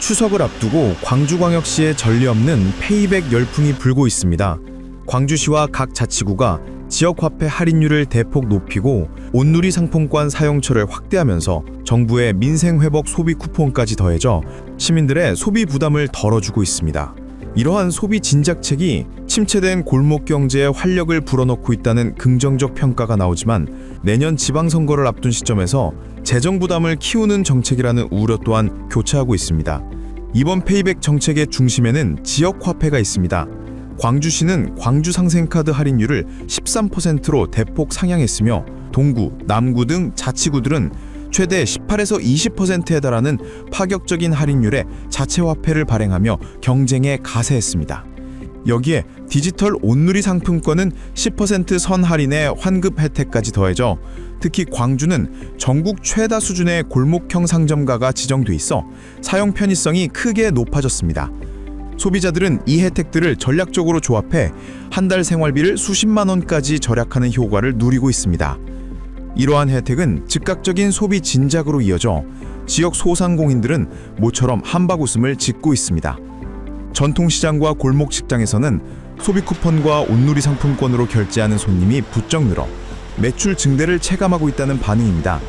추석을 앞두고 광주광역시에 전례 없는 페이백 열풍이 불고 있습니다. 광주시와 각 자치구가 지역 화폐 할인율을 대폭 높이고 온누리 상품권 사용처를 확대하면서 정부의 민생 회복 소비 쿠폰까지 더해져 시민들의 소비 부담을 덜어주고 있습니다. 이러한 소비 진작책이 침체된 골목 경제에 활력을 불어넣고 있다는 긍정적 평가가 나오지만 내년 지방선거를 앞둔 시점에서 재정 부담을 키우는 정책이라는 우려 또한 교차하고 있습니다. 이번 페이백 정책의 중심에는 지역 화폐가 있습니다. 광주시는 광주 상생카드 할인율을 13%로 대폭 상향했으며 동구, 남구 등 자치구들은 최대 18에서 20%에 달하는 파격적인 할인율의 자체 화폐를 발행하며 경쟁에 가세했습니다. 여기에 디지털 온누리 상품권은 10%선 할인의 환급 혜택까지 더해져 특히 광주는 전국 최다 수준의 골목형 상점가가 지정돼 있어 사용 편의성이 크게 높아졌습니다. 소비자들은 이 혜택들을 전략적으로 조합해 한 달 생활비를 수십만 원까지 절약하는 효과를 누리고 있습니다. 이러한 혜택은 즉각적인 소비 진작으로 이어져 지역 소상공인들은 모처럼 한바구음을 짓고 있습니다. 전통시장과 골목 식당에서는 소비 쿠폰과 온누리 상품권으로 결제하는 손님이 부쩍 늘어 매출 증대를 체감하고 있다는 반응입니다.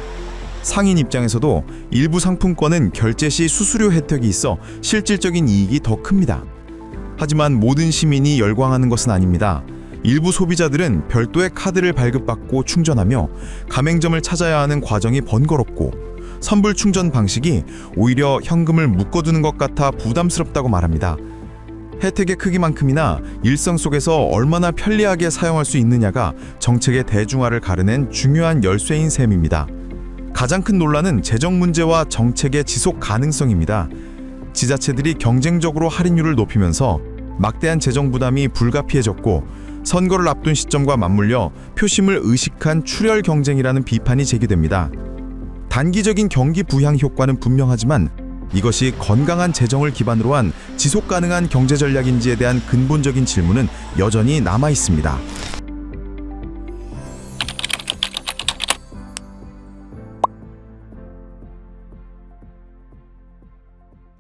상인 입장에서도 일부 상품권은 결제 시 수수료 혜택이 있어 실질적인 이익이 더 큽니다. 하지만 모든 시민이 열광하는 것은 아닙니다. 일부 소비자들은 별도의 카드를 발급받고 충전하며 가맹점을 찾아야 하는 과정이 번거롭고 선불 충전 방식이 오히려 현금을 묶어두는 것 같아 부담스럽다고 말합니다. 혜택의 크기만큼이나 일상 속에서 얼마나 편리하게 사용할 수 있느냐가 정책의 대중화를 가르낸 중요한 열쇠인 셈입니다. 가장 큰 논란은 재정 문제와 정책의 지속 가능성입니다. 지자체들이 경쟁적으로 할인율을 높이면서 막대한 재정 부담이 불가피해졌고 선거를 앞둔 시점과 맞물려 표심을 의식한 출혈 경쟁이라는 비판이 제기됩니다. 단기적인 경기 부양 효과는 분명하지만 이것이 건강한 재정을 기반으로 한 지속 가능한 경제 전략인지에 대한 근본적인 질문은 여전히 남아 있습니다.